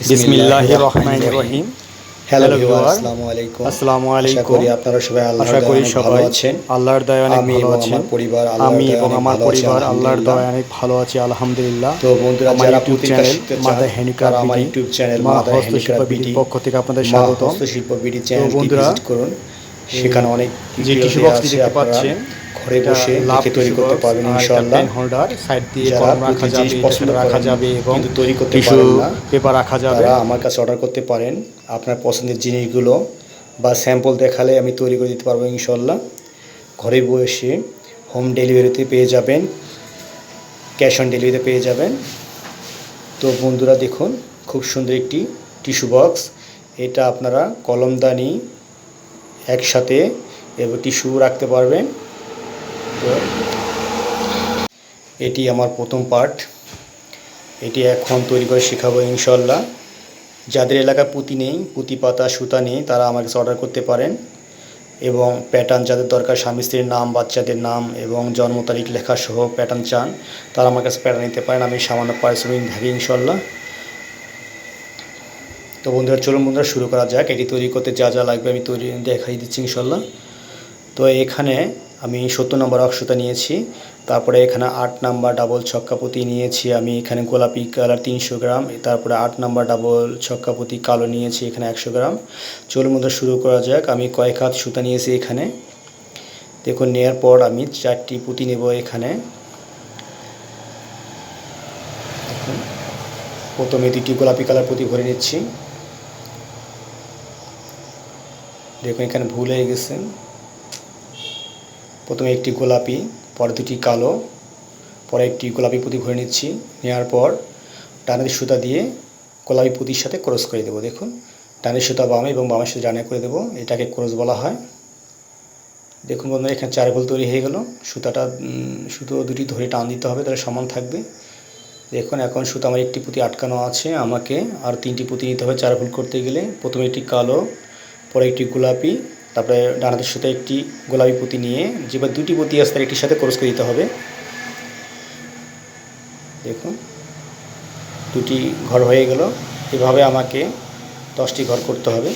বিসমিল্লাহির রহমানির রহিম। Hello Hello viewer আসসালামু আলাইকুম। আশা করি আপনারা সবাই আল্লাহর আশা করি সবাই আছেন আল্লাহর দয়ায় অনেক ভালো আছেন। পরিবার আমি এবং আমার পরিবার আল্লাহর আলহামদুলিল্লাহ। দয়ায় অনেক ভালো আছি আলহামদুলিল্লাহ। তো বন্ধুরা যারা ইউটিউব চ্যানেল আমার ইউটিউব চ্যানেল মা মাদার হস্তশিল্প হ্যান্ডিক্রাফট বিডির বিডি পক্ষ থেকে আপনাদের স্বাগত স্বাগতম হস্তশিল্প বিডি ভিজিট করুন। সেখানে অনেক যে টিস্যু আছে, দেখতে পাচ্ছেন ঘরে বসে দেখে তৈরি করতে পারবেন ইনশাআল্লাহ। হোল্ডার সাইড দিয়ে কলম রাখা যাবে পছন্দ রাখা যাবে এবং তৈরি করতে টিস্যু পারেন না, পেপার রাখা যাবে। আমার কাছে অর্ডার করতে পারেন। আপনার পছন্দের জিনিসগুলো বা স্যাম্পল দেখালে আমি তৈরি করে দিতে পারব ইনশাল্লাহ ঘরে বসে হোম ডেলিভারিতে পেয়ে যাবেন ক্যাশ অন ডেলিভারিতে পেয়ে যাবেন। তো বন্ধুরা দেখুন খুব সুন্দর একটি টিস্যু বক্স এটা আপনারা কলমদানি একসাথে টিস্যু রাখতে পারবেন। এটি আমার প্রথম পার্ট। এটি এখন তৈরি করে শেখাবো ইনশাল্লাহ যাদের এলাকায় পুঁতি নেই, পুঁতি পাতা, সুতা নেই, তারা আমার কাছে অর্ডার করতে পারেন। এবং প্যাটার্ন যাদের দরকার, স্বামী স্ত্রীর নাম, বাচ্চাদের নাম এবং জন্ম তারিখ লেখা সহ প্যাটার্ন চান, তারা আমার কাছে প্যাটার্ন নিতে পারেন। আমি সামান্য পারিশ্রমিক থাকি ইনশাল্লাহ তো বন্ধুরা, চলুন বন্ধুরা, শুরু করা যাক। এটি তৈরি করতে যা যা লাগবে আমি তৈরি দেখাই দিচ্ছি ইনশাল্লাহ তো এখানে আমি সত্তর নম্বর অক্ষতা নিয়েছি। তারপরে এখানে আট নাম্বার ডাবল ছক্কাপতি নিয়েছি আমি। এখানে গোলাপি কালার তিনশো গ্রাম। তারপরে আট নাম্বার ডাবল ছক্কাপতি কালো নিয়েছি এখানে একশো গ্রাম। চলুন মধ্যে শুরু করা যাক। আমি কয়েক হাত সুতা নিয়েছি এখানে। দেখুন নেওয়ার পর আমি চারটি পুঁতি নেব এখানে। প্রথমে দুটি গোলাপি কালার পুঁতি ভরে নিচ্ছি। দেখুন, এখানে ভুল হয়ে গেছে। প্রথমে একটি গোলাপি, পরে দুটি কালো, পরে একটি গোলাপি পুঁতি ভরে নিচ্ছি। নেওয়ার পর ডানের সুতা দিয়ে গোলাপি পুঁতির সাথে ক্রস করে দেবো। দেখুন ডানের সুতা বামে এবং বামের সুতা ডানে করে দেবো। এটাকে ক্রস বলা হয়। দেখুন বন্ধুরা, এখানে চার ভুল তৈরি হয়ে গেল। সুতাটা সুতো দুটি ধরে টান দিতে হবে, তাহলে সমান থাকবে। দেখুন, এখন সুতো আমার একটি পুঁতি আটকানো আছে। আমাকে আর তিনটি পুঁতি নিতে হবে চার ভুল করতে গেলে। প্রথমে একটি কালো পরে একটি গোলাপি, তারপরে ডানাদের সাথে একটি গোলাপি পুঁতি নিয়ে যে যেবার দুটি পুঁতি আসতে তার একটির সাথে ক্রস করে দিতে হবে। দেখুন, দুটি ঘর হয়ে গেল। এভাবে আমাকে দশটি ঘর করতে হবে।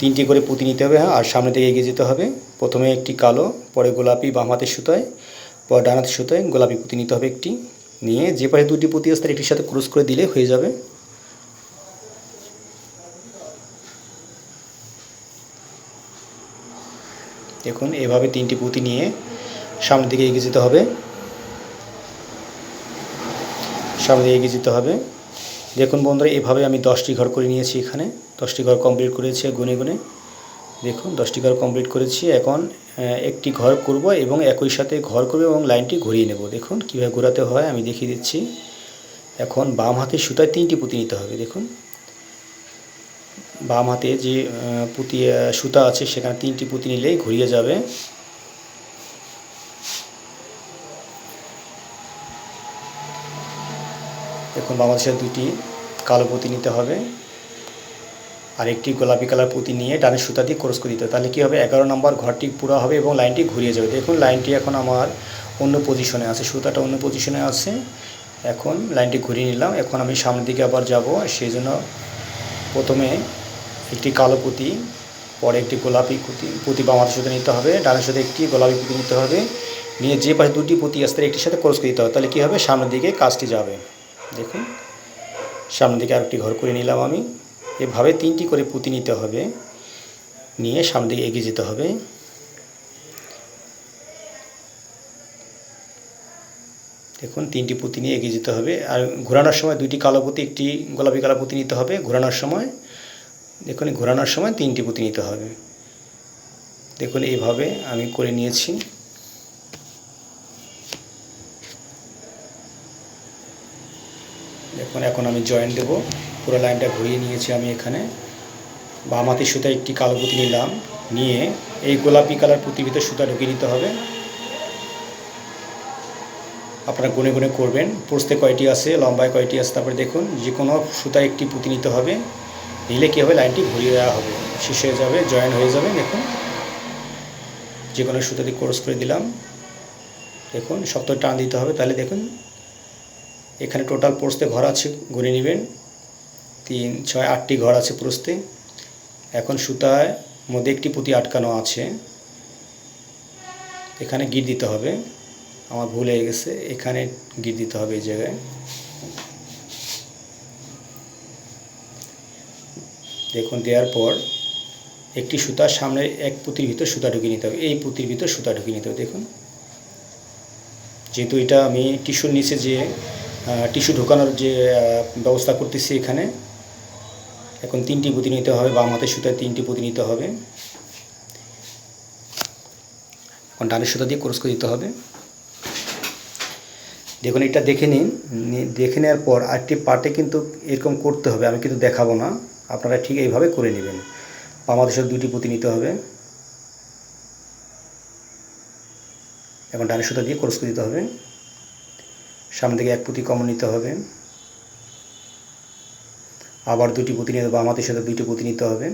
তিনটি করে পুঁতি নিতে হবে হ্যাঁ আর সামনে থেকে এগিয়ে যেতে হবে। প্রথমে একটি কালো, পরে গোলাপি, বাম হাতের সুতোয়, পরে ডান হাতের সুতোয় গোলাপি পুঁতি নিতে হবে একটি। নিয়ে যে পাশে দুটি পুঁতি আসতে একটির সাথে ক্রস করে দিলে হয়ে যাবে। দেখুন, এভাবে তিনটি পুঁতি নিয়ে সামনের দিকে এগিয়ে যেতে হবে। সামনে দিকে এগিয়ে যেতে হবে। দেখুন বন্ধুরা, এভাবে আমি দশটি ঘর করে নিয়েছি এখানে। দশটি ঘর কমপ্লিট করেছি গুনে গুনে। দেখুন, দশটি ঘর কমপ্লিট করেছি। এখন একটি ঘর করব এবং একই সাথে ঘর করব এবং লাইনটি ঘুরিয়ে নেব। দেখুন, কীভাবে ঘোরাতে হয় আমি দেখিয়ে দিচ্ছি। এখন বাম হাতে সুতায় তিনটি পুঁতি নিতে হবে। দেখুন বাম হাতে যে পুঁতি সুতা আছে, সেখানে তিনটি পুঁতি নিলেই ঘুরিয়ে যাবে। এখন সাথে দুটি কালো পুঁতি নিতে হবে। আর একটি গোলাপি কালার পুঁতি নিয়ে ডানের সুতা দিয়ে ক্রস করে দিতে হবে। তাহলে কী হবে? এগারো নম্বর ঘরটি পুরো হবে এবং লাইনটি ঘুরিয়ে যাবে। দেখুন, লাইনটি এখন আমার অন্য পজিশনে আছে, সুতাটা অন্য পজিশনে আছে। এখন লাইনটি ঘুরিয়ে নিলাম। এখন আমি সামনের দিকে আবার যাব। সেই জন্য প্রথমে একটি কালো পুঁতি, পরে একটি গোলাপি পুঁতি পুঁতি বামার সাথে নিতে হবে ডানের সাথে একটি গোলাপি পুঁতি নিতে হবে। নিয়ে যে পাশে দুটি পুঁতি আসতে একটির সাথে ক্রস করে দিতে হবে, তাহলে কী হবে? সামনের দিকে কাজটি যাবে। দেখুন, সামনের দিকে আরেকটি ঘর করে নিলাম আমি। এভাবে তিনটি করে পুঁতি নিতে হবে। নিয়ে সামনের দিকে এগিয়ে যেতে হবে। দেখুন, তিনটি পুঁতি নিয়ে এগিয়ে যেতে হবে। আর ঘোরানোর সময় দুইটি কালো পুঁতি, একটি গোলাপি কালো পুঁতি নিতে হবে। ঘোরানোর সময় দেখুন, ঘোরানোর সময় তিনটি পুঁতি নিতে হবে। দেখুন, এইভাবে আমি করে নিয়েছি। দেখুন, এখন আমি জয়েন দেব। পুরো লাইনটা ঘুরিয়ে নিয়েছি আমি এখানে। বাম হাতের সুতা একটি কালো পুঁতি নিলাম। নিয়ে এই গোলাপি কালার পুঁতির ভিতরে সুতা ঢুকিয়ে নিতে হবে। আপনারা গুনে গুনে করবেন। পোস্তে কয়টি আছে, লম্বায় কয়টি আছে, তারপরে দেখুন, যে কোনো সুতায় একটি পুঁতি নিতে হবে। নিলে কী হবে? লাইনটি ঘুরিয়ে দেওয়া হবে। শেষ হয়ে যাবে, জয়েন হয়ে যাবে। দেখুন, যে কোনো সুতা দিয়ে কোর্স করে দিলাম। দেখুন শক্ত টান দিতে হবে। তাহলে দেখুন, এখানে টোটাল পোস্তে ঘর আছে, গুনে নেবেন। তিন, ছয়, আটটি ঘর আছে প্রস্তে এখন সুতায় মধ্যে একটি পুঁতি আটকানো আছে। এখানে গিট দিতে হবে। আমার ভুল হয়ে গেছে। এখানে গিট দিতে হবে এই জায়গায়। দেখুন, দেওয়ার পর একটি সুতার সামনে এক পুঁতির ভিতর সুতা ঢুকিয়ে নিতে হবে। এই পুঁতির ভিতর সুতা ঢুকিয়ে নিতে হবে, দেখুন। যেহেতু এটা আমি টিস্যুর নিচে যে টিস্যু ঢোকানোর যে ব্যবস্থা করতেছি এখানে, এখন তিনটি পুঁতি নিতে হবে, বাম হাতের সুতায় তিনটি পুঁতি নিতে হবে। এখন ডানের সুতা দিয়ে ক্রস করে দিতে হবে। দেখুন, এটা দেখে নিন দেখে নেওয়ার পর আরেকটি পার্টে কিন্তু এরকম করতে হবে, আমি কিন্তু দেখাবো না। আপনারা ঠিক এইভাবে করে নেবেন। হাতের দুটি পুঁতি নিতে হবে। এখন ডানের সুতা দিয়ে ক্রস করে দিতে হবে। সামনে থেকে এক পুঁতি কমন নিতে হবে। আবার দুটি পুঁতি নিতে বাম হাতের সাথে দুইটি পুঁতি নিতে হবে।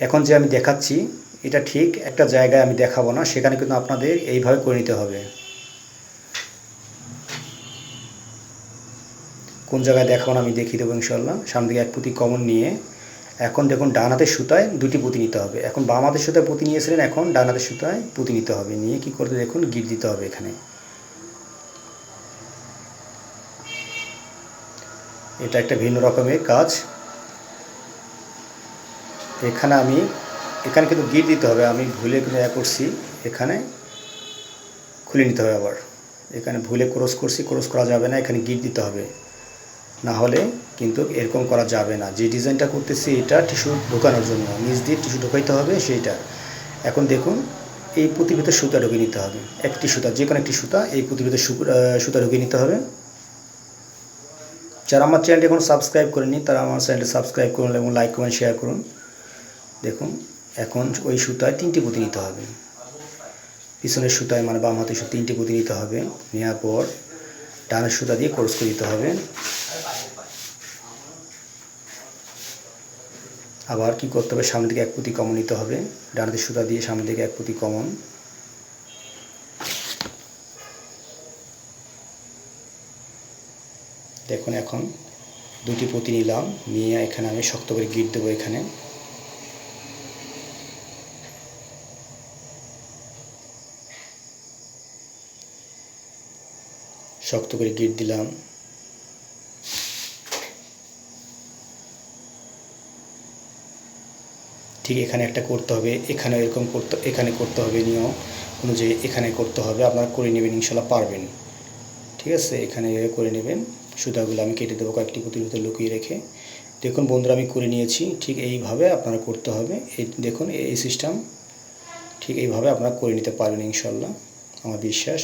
এখন যে আমি দেখাচ্ছি, এটা ঠিক একটা জায়গায় আমি দেখাবো না, সেখানে কিন্তু আপনাদের এইভাবে করে নিতে হবে। কোন জায়গায় দেখাবো না, আমি দেখিয়ে দেবো ইনশাল্লাহ সামনে থেকে এক পুঁতি কমন নিয়ে এখন দেখুন ডান হাতের সুতায় দুটি পুঁতি নিতে হবে। এখন বাম হাতের সুতায় পুঁতি নিয়েছিলেন, এখন ডান হাতের সুতায় পুঁতি নিতে হবে। নিয়ে কি করতে দেখুন, গিট দিতে হবে এখানে। এটা একটা ভিন্ন রকমের কাজ। এখানে আমি, এখানে কিন্তু গিট দিতে হবে, আমি ভুলে কিন্তু ইয়া করছি। এখানে খুলে নিতে হবে আবার। এখানে ভুলে ক্রস করছি, ক্রস করা যাবে না, এখানে গিট দিতে হবে। না হলে কিন্তু এরকম করা যাবে না। যে ডিজাইনটা করতেছি এটা টিস্যু ঢোকানোর জন্য নিচ দিয়ে টিস্যু ঢোকাইতে হবে সেইটা। এখন দেখুন এই পুঁতির সুতা ঢুকিয়ে নিতে হবে। একটি সুতা যে কোনো একটি সুতা এই আহ, সুতা ঢুকিয়ে নিতে হবে। যারা আমার চ্যানেলটি এখন সাবস্ক্রাইব করেনি তারা আমার চ্যানেলটি সাবস্ক্রাইব করুন এবং লাইক কমেন্ট শেয়ার করুন। দেখুন এখন ওই সুতায় তিনটি পুঁতি নিতে হবে। পিছনের সুতায় মানে বাম হাতে তিনটি পুঁতি নিতে হবে। নেওয়ার পর ডানের সুতা দিয়ে কোর্স করে দিতে হবে। আবার কি করতে হবে? সামনে থেকে এক পুঁতি কমন নিতে হবে। ডানাতে সুতা দিয়ে সামনে দিকে এক পুঁতি কমন। দেখুন, এখন দুটি পুঁতি নিলাম। নিয়ে এখানে আমি শক্ত করে গিট দেবো এখানে। শক্ত করে গিট দিলাম। ঠিক এখানে একটা করতে হবে, এখানে এরকম করতে, এখানে করতে হবে নিয়ম অনুযায়ী এখানে করতে হবে, আপনারা করে নেবেন, ইনশাল্লাহ পারবেন। ঠিক আছে? এখানে করে নেবেন। সুতাগুলো আমি কেটে দেবো কয়েকটি পুঁতির ভিতরে লুকিয়ে রেখে। দেখুন বন্ধুরা, আমি করে নিয়েছি। ঠিক এইভাবে আপনারা করতে হবে। এই দেখুন, এই সিস্টেম ঠিক এইভাবে আপনারা করে নিতে পারবেন, ইনশাল্লাহ। আমার বিশ্বাস।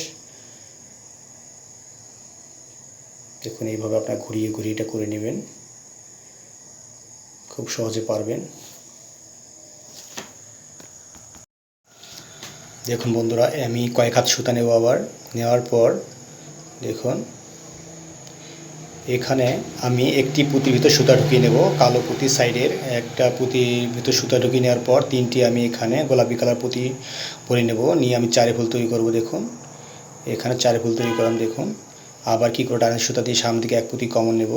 দেখুন, এইভাবে আপনারা ঘুরিয়ে ঘুরিয়ে এটা করে নেবেন। খুব সহজে পারবেন। দেখুন বন্ধুরা, আমি কয়েক হাত সুতা নেব আবার। নেওয়ার পর দেখুন, এখানে আমি একটি পুঁতির ভিতর সুতা ঢুকিয়ে নেব, কালো পুঁতি সাইডের। একটা পুঁতির ভিতর সুতা ঢুকিয়ে নেওয়ার পর তিনটি আমি এখানে গোলাপি কালার পুঁতি পরে নেব। নিয়ে আমি চারে ফুল তৈরি করব, দেখুন। এখানে চারে ফুল তৈরি করলাম, দেখুন। আবার কি করে ডানের সুতা দিয়ে সামনে দিকে এক পুঁতি কমন নেব।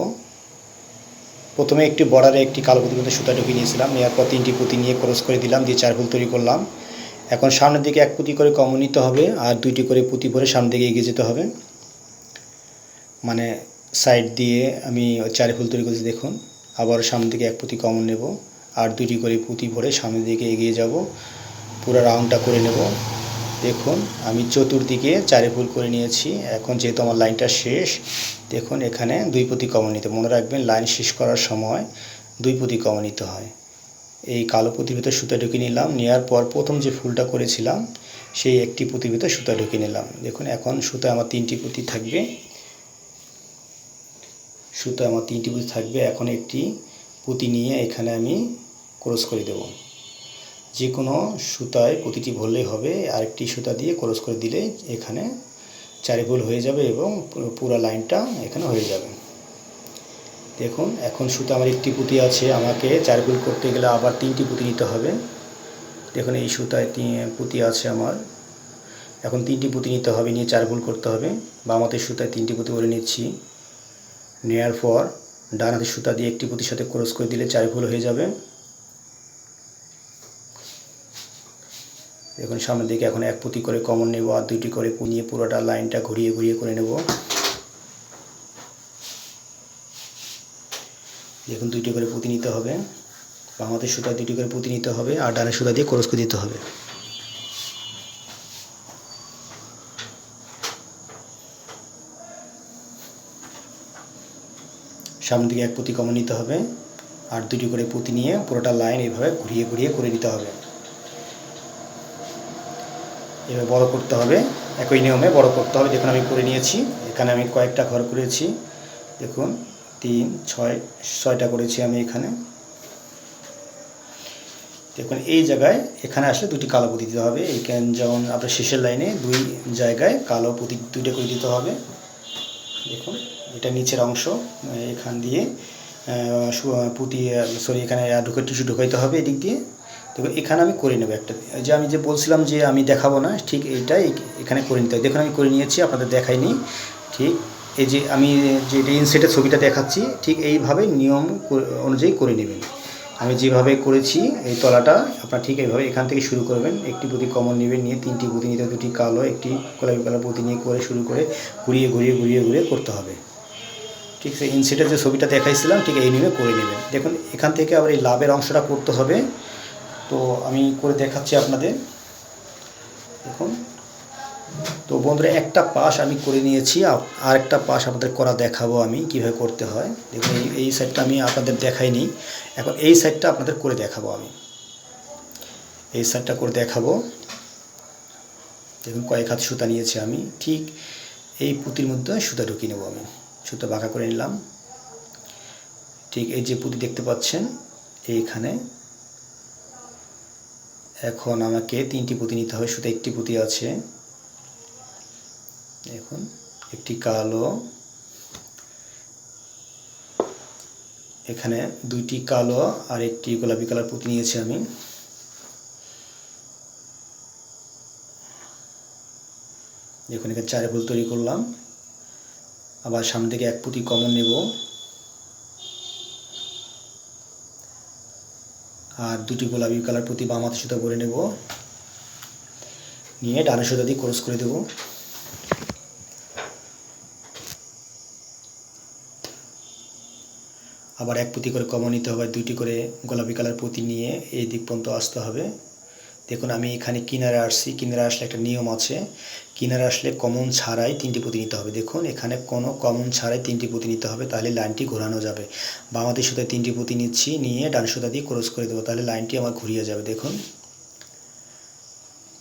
প্রথমে একটি বর্ডারে একটি কালো পুঁতির মধ্যে সুতা ঢুকিয়ে নিয়েছিলাম, নেওয়ার পর তিনটি পুঁতি নিয়ে ক্রস করে দিলাম, দিয়ে চার ফুল তৈরি করলাম। এখন সামনের দিকে এক পুঁতি করে কমন নিতে হবে আর দুইটি করে পুঁতি ভরে সামনের দিকে এগিয়ে যেতে হবে। মানে সাইড দিয়ে আমি চারি ফুল তৈরি করছি, দেখুন। আবার সামনের দিকে এক পুঁতি কমন নেব আর দুইটি করে পুঁতি ভরে সামনের দিকে এগিয়ে যাব। পুরো রাউন্ডটা করে নেব। দেখুন, আমি চতুর্দিকে চারি ফুল করে নিয়েছি। এখন যেহেতু আমার লাইনটা শেষ, দেখুন এখানে দুই পুঁতি কমন নিতে মনে রাখবেন লাইন শেষ করার সময় দুই পুঁতি কমন নিতে হয়। এই কালো পুঁতির ভিতর সুতা ঢুকে নিলাম। নেওয়ার পর প্রথম যে ফুলটা করেছিলাম, সেই একটি পুঁতির ভিতর সুতা ঢুকে নিলাম। দেখুন, এখন সুতা আমার তিনটি পুঁতি থাকবে। সুতা আমার তিনটি পুঁতি থাকবে। এখন একটি পুঁতি নিয়ে এখানে আমি ক্রস করে দেব। যে কোনো সুতায় প্রতিটি ভরলেই হবে। আরেকটি সুতা দিয়ে ক্রস করে দিলে এখানে চারি ভুল হয়ে যাবে এবং পুরো লাইনটা এখানে হয়ে যাবে। দেখুন, এখন সুতো আমার একটি পুঁতি আছে, আমাকে চার ফুল করতে গেলে আবার তিনটি পুঁতি নিতে হবে। দেখুন, এই সুতায় তিন- পুঁতি আছে আমার। এখন তিনটি পুঁতি নিতে হবে, নিয়ে চার ফুল করতে হবে। বামাতের সুতায় তিনটি পুঁতি করে নিচ্ছি। নেওয়ার পর ডান হাতের সুতা দিয়ে একটি পুঁতির সাথে ক্রস করে দিলে চার ফুল হয়ে যাবে। দেখুন, সামনের দিকে এখন এক পুঁতি করে কমন নেব আর দুইটি করে নিয়ে পুরোটা লাইনটা ঘুরিয়ে ঘুরিয়ে করে নেব। দেখুন দুইটি করে পুঁতি নিতে হবে। হাতের সুতা দুইটি করে পুঁতি নিতে হবে আর ডানের সুতা দিয়ে ক্রস করে দিতে হবে। সামনের দিকে এক পুঁতি কমন নিতে হবে আর দুটি করে পুঁতি নিয়ে পুরোটা লাইন এইভাবে ঘুরিয়ে ঘুরিয়ে করে নিতে হবে। এভাবে বড় করতে হবে, একই নিয়মে বড় করতে হবে। যেখানে আমি করে নিয়েছি, এখানে আমি কয়েকটা ঘর করেছি। দেখুন তিন, ছয়, ছয়টা করেছি আমি এখানে। দেখুন, এই জায়গায় এখানে আসলে দুটি কালো পুঁতি দিতে হবে। এইখানে যেমন আপনার শেষের লাইনে দুই জায়গায় কালো পুঁতি দুইটা করে দিতে হবে। দেখুন, এটা নিচের অংশ, এখান দিয়ে পুঁতি, সরি, এখানে ঢুকে টিস্যু ঢুকাইতে হবে এদিক দিয়ে। দেখুন, এখানে আমি করে নেব একটা। যে আমি যে বলছিলাম যে আমি দেখাবো না, ঠিক এইটাই এখানে করে নিতে হবে। দেখুন, আমি করে নিয়েছি, আপনাদের দেখাইনি। ঠিক এই যে আমি যে ইনসেটের ছবিটা দেখাচ্ছি, ঠিক এইভাবে নিয়ম অনুযায়ী করে নেবেন। আমি যেভাবে করেছি, এই তলাটা আপনার ঠিক এইভাবে এখান থেকে শুরু করবেন। একটি পুঁতি কমন নেবেন নিয়ে, তিনটি পুঁতি নিতে দুটি কালো, একটি গোলাপি কালার পুঁতি নিয়ে করে শুরু করে ঘুরিয়ে ঘুরিয়ে ঘুরিয়ে ঘুরিয়ে করতে হবে। ঠিক আছে ইনসেটের যে ছবিটা দেখাইছিলাম, ঠিক এই নিয়মে করে নেবেন। দেখুন, এখান থেকে আবার এই লাভের অংশটা করতে হবে। তো আমি করে দেখাচ্ছি আপনাদের। দেখুন তো বন্ধুরা, একটা পাশ আমি করে নিয়েছি, আর একটা পাশ আপনাদের করা দেখাবো আমি কীভাবে করতে হয়। দেখুন, এই সাইডটা আমি আপনাদের দেখাইনি। এখন এই সাইডটা আপনাদের করে দেখাবো আমি। এই সাইডটা করে দেখাবো। দেখুন, কয়েক হাত সুতা নিয়েছি আমি। ঠিক এই পুঁতির মধ্যে সুতা ঢুকিয়ে নেব আমি। সুতা বাঁকা করে নিলাম। ঠিক এই যে পুঁতি দেখতে পাচ্ছেন, এইখানে। এখন আমাকে তিনটি পুঁতি নিতে হবে। শুধু একটি পুঁতি আছে। এখন একটি কালো, এখানে দুইটি কালো আর একটি গোলাপি কালার পুঁতি নিয়েছি আমি। দেখুন, এখানে চারে ফুল তৈরি করলাম। আবার সামনে থেকে এক পুঁতি কমন নেব। আর দুটি গোলাপি কালার প্রতি বাম হাতে সুতা করে নেব। নিয়ে ডানের সুতা দিয়ে ক্রস করে দেব। আবার এক পুঁতি করে কমন নিতে হবে, দুইটি করে গোলাপি কালার পুঁতি নিয়ে এই দিক পর্যন্ত আসতে হবে। দেখুন, আমি এখানে কিনারে আসছি, কিনারে আসলে একটা নিয়ম আছে। কিনারে আসলে কমন ছাড়াই তিনটি পুঁতি নিতে হবে। দেখুন, এখানে কোনো কমন ছাড়াই তিনটি পুঁতি নিতে হবে, তাহলে লাইনটি ঘোরানো যাবে। বামাতি সুতায় তিনটি পুঁতি নিচ্ছি, নিয়ে ডান সুতা দিয়ে ক্রস করে দেবো, তাহলে লাইনটি আমার ঘুরিয়ে যাবে। দেখুন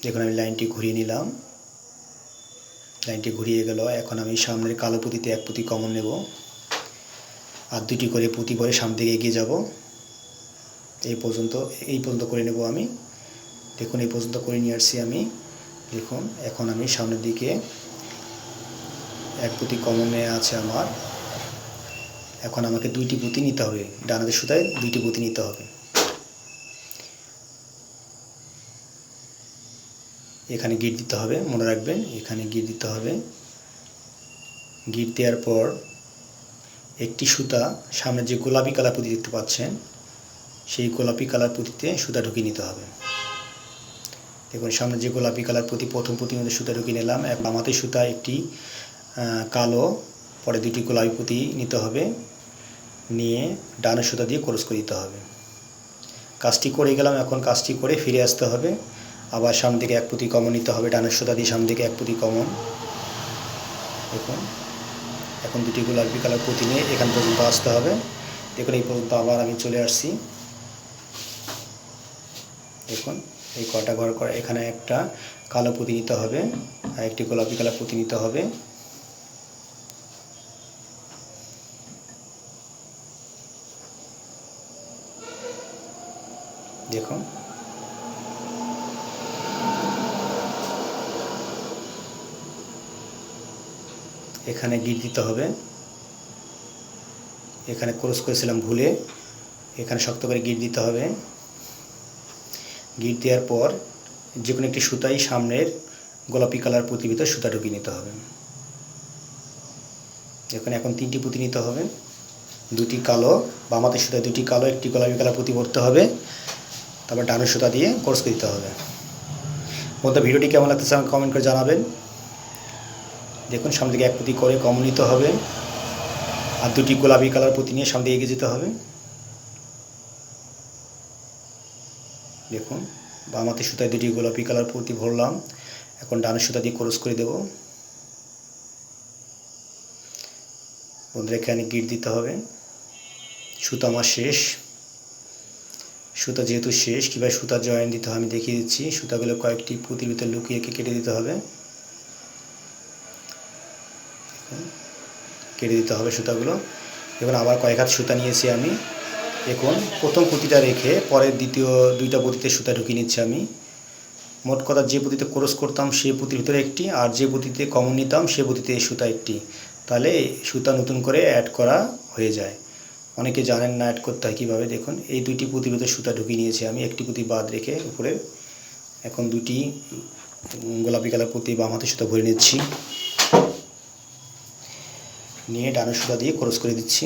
দেখুন, আমি লাইনটি ঘুরিয়ে নিলাম। লাইনটি ঘুরিয়ে গেল, এখন আমি সামনের কালো পুঁতিতে এক পুঁতি কমন নেব। আর দুটি করে পুঁতি পরে সামনে দিকে এগিয়ে যাব। এই পর্যন্ত এই পর্যন্ত করে নেব আমি। দেখুন, এই পর্যন্ত করে নিয়ে আসছি আমি। দেখুন, এখন আমি সামনের দিকে এক পুঁতি কমনে আছে আমার। এখন আমাকে দুইটি পুঁতি নিতে হবে। ডানাদের সুতায় দুইটি পুঁতি নিতে হবে। এখানে গিট দিতে হবে, মনে রাখবেন, এখানে গিট দিতে হবে। গিট দেওয়ার পর একটি সুতা সামনে যে গোলাপি কালার পুঁতি দেখতে পাচ্ছেন, সেই গোলাপি কালার পুঁতিতে সুতা ঢুকিয়ে নিতে হবে। দেখুন, সামনে যে গোলাপি কালার প্রতি প্রথম পুঁতির মধ্যে সুতা ঢুকিয়ে নিলাম। এক বামাতে সুতা একটি কালো, পরে দুটি গোলাপি পুঁতি নিতে হবে। নিয়ে ডানের সুতা দিয়ে ক্রস করে দিতে হবে। কাজটি করে গেলাম, এখন কাজটি করে ফিরে আসতে হবে। আবার সামনে দিকে এক পুঁতি কমন নিতে হবে, ডানের সুতা দিয়ে সামনে দিকে এক পুঁতি কমন। দেখুন এখন দুটি গোলাপি কালার পুঁতি নিয়ে এখান পর্যন্ত আসতে হবে। দেখুন, এই পর্যন্ত আবার আমি চলে আসছি। দেখুন, এই কটা ঘর করে, এখানে একটা কালো পুঁতি নিতে হবে আর একটি গোলাপি কালার পুঁতি নিতে হবে। দেখুন এখানে গিট দিতে হবে। এখানে ক্রস করেছিলাম ভুলে। এখানে শক্ত করে গিট দিতে হবে। গিট দেওয়ার পর যে কোনো একটি সুতাই সামনের গোলাপি কালার পুঁতির ভিতর সুতা ঢুকিয়ে নিতে হবে। দেখুন এখন তিনটি পুঁতি নিতে হবে। দুটি কালো, বাম হাতের সুতায় দুটি কালো, একটি গোলাপি কালার পুঁতি ভরতে হবে। তারপর ডানের সুতা দিয়ে কোর্স করে দিতে হবে। বন্ধুরা, ভিডিওটি কেমন লাগতেছে আমাকে কমেন্ট করে জানাবেন। দেখুন, সামনে দিকে এক পুঁতি করে কমন নিতে হবে। আর দুটি গোলাপি কালার পুঁতি নিয়ে সামনে এগিয়ে যেতে হবে। দেখুন, বাম হাতের সুতায় দুটি গোলাপি কালার পুঁতি ভরলাম। এখন ডানের সুতা দিয়ে ক্রস করে দেব। বন্ধুরা, এখানে গিট দিতে হবে। সুতা আমার শেষ। সুতা যেহেতু শেষ, কীভাবে সুতা জয়েন দিতে হয় আমি দেখিয়ে দিচ্ছি। সুতাগুলো কয়েকটি পুঁতির ভিতরে লুকিয়ে কেটে দিতে হবে। কেটে দিতে হবে সুতাগুলো। এবার আবার কয়েক হাত সুতা নিয়েছি আমি। এখন প্রথম পুঁতিটা রেখে পরের দ্বিতীয় দুইটা পুঁতিতে সুতা ঢুকিয়ে নিচ্ছি আমি। মোট কথা যে পুঁতিতে ক্রস করতাম সেই পুঁতির ভিতরে একটি, আর যে পুঁতিতে কমন নিতাম সে পুঁতিতে এই সুতা একটি। তাহলে সুতা নতুন করে অ্যাড করা হয়ে যায়। অনেকে জানেন না অ্যাড করতে হয় কীভাবে। দেখুন, এই দুইটি পুঁতির ভিতরে সুতা ঢুকিয়ে নিয়েছি আমি। একটি পুঁতি বাদ রেখে উপরে এখন দুটি গোলাপি কালার পুঁতি বাম হাতে সুতা ভরে নিচ্ছি। নিয়ে ডানের সুতা দিয়ে ক্রস করে দিচ্ছি।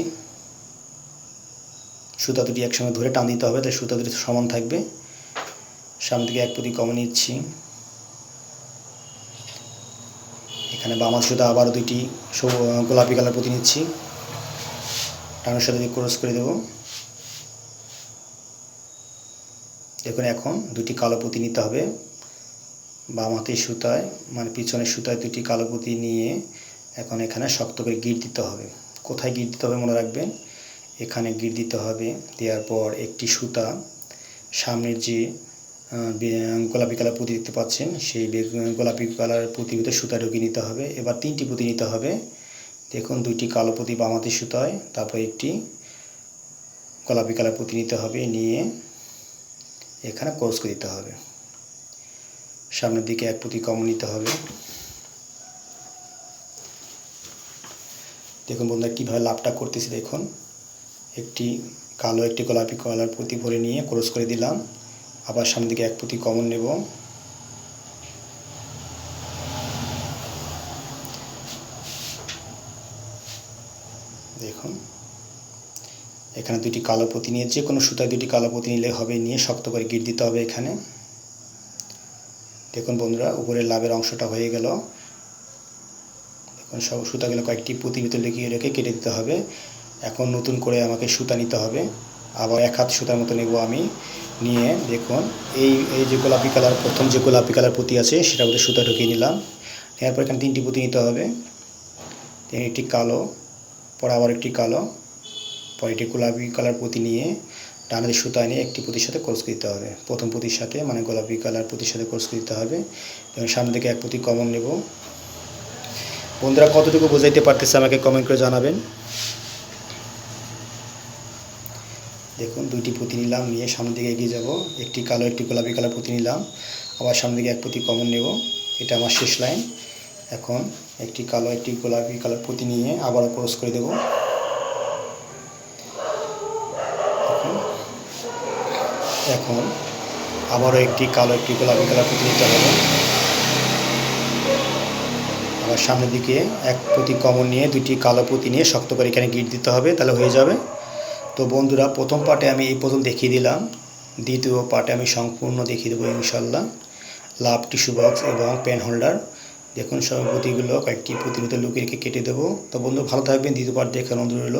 সুতা দুটি একসঙ্গে ধরে টান দিতে হবে, তাই সুতা দুটি সমান থাকবে। সামনে থেকে এক পুঁতি কমে নিচ্ছি। এখানে বামার সুতা আবারও দুইটি গোলাপি কালার পুঁতি নিচ্ছি। ডানের সুতা দিয়ে ক্রস করে দেব। দেখুন, এখন দুটি কালো পুঁতি নিতে হবে। বাম হাতের সুতায় মানে পিছনের সুতায় দুটি কালো পুঁতি নিয়ে এখন এখানে শক্ত করে গিট দিতে হবে। কোথায় গিট দিতে হবে মনে রাখবেন? এখানে গিট দিতে হবে, দেওয়ার পর একটি সুতা, সামনের যে গোলাপি কালার পুঁতি দেখতে পাচ্ছেন, সেই গোলাপি কালার পুঁতির ভিতরে সুতা ঢুকিয়ে নিতে হবে। এবার তিনটি পুঁতি নিতে হবে। দেখুন, দুইটি কালো পুঁতি বামাতে সুতায়, তারপর একটি গোলাপি কালার পুঁতি নিতে হবে, নিয়ে এখানে কোর্স করে দিতে হবে। সামনের দিকে এক পুঁতি কমন নিতে হবে। দেখুন বন্ধুরা, কীভাবে লাভটা করতেছি দেখুন। একটি কালো, একটি গোলাপি কলার পুঁতি ভরে নিয়ে ক্রস করে দিলাম। আবার সামনের দিকে এক পুঁতি কমন নেব। দেখুন, এখানে দুটি কালো পুঁতি নিয়ে যে কোনো সুতায় দুটি কালো পুঁতি নিলে হবে, নিয়ে শক্ত করে গিট দিতে হবে এখানে। দেখুন বন্ধুরা, উপরের লাভের অংশটা হয়ে গেল। সব সুতাগুলো কয়েকটি পুঁতি লেগে রেখে কেটে দিতে হবে। এখন নতুন করে আমাকে সুতা নিতে হবে। আবার এক হাত সুতার মতো নেব আমি। নিয়ে দেখুন, এই এই যে গোলাপি কালার, প্রথম যে গোলাপি কালার পুঁতি আছে, সেটার মধ্যে সুতা ঢুকিয়ে নিলাম। নেওয়ার পর এখানে তিনটি পুঁতি নিতে হবে। একটি কালো, পর আবার একটি কালো। পর একটি গোলাপি কালার পুঁতি নিয়ে ডানাতে সুতা নিয়ে একটি পুঁতির সাথে কোর্স দিতে হবে। প্রথম পুঁতির সাথে মানে গোলাপি কালার পুঁতির সাথে কোর্স দিতে হবে। এবং সামনে থেকে এক পুঁতি কমন নেব। বন্ধুরা, কতটুকু বোঝাইতে পারতেছে আমাকে কমেন্ট করে জানাবেন? দেখুন, দুইটি পুঁতি নিলাম, নিয়ে সামনের দিকে এগিয়ে যাব। একটি কালো, একটি গোলাপি কালার পুঁতি নিলাম। আবার সামনের দিকে এক পুঁতি কমন নেব। এটা আমার শেষ লাইন এখন একটি কালো, একটি গোলাপি কালার পুঁতি নিয়ে আবারও ক্রস করে দেব। এখন আবারও একটি কালো, একটি গোলাপি কালার পুঁতি নিতে হবে। সামনের দিকে এক প্রতি কমন নিয়ে দুটি কালো পুঁতি নিয়ে শক্ত করে এখানে গিট দিতে হবে, তাহলে হয়ে যাবে। তো বন্ধুরা, প্রথম পার্টে আমি এই প্রথম দেখিয়ে দিলাম, দ্বিতীয় পার্টে আমি সম্পূর্ণ দেখিয়ে দেবো ইনশাল্লাহ লাভ টিস্যু বক্স এবং পেন হোল্ডার দেখুন সব পুঁতিগুলো কয়েকটি পুঁতির লুকিয়ে কেটে দেবো। তো বন্ধু, ভালো থাকবেন, দ্বিতীয় পার্ট দেখে অনুরোধ রইল।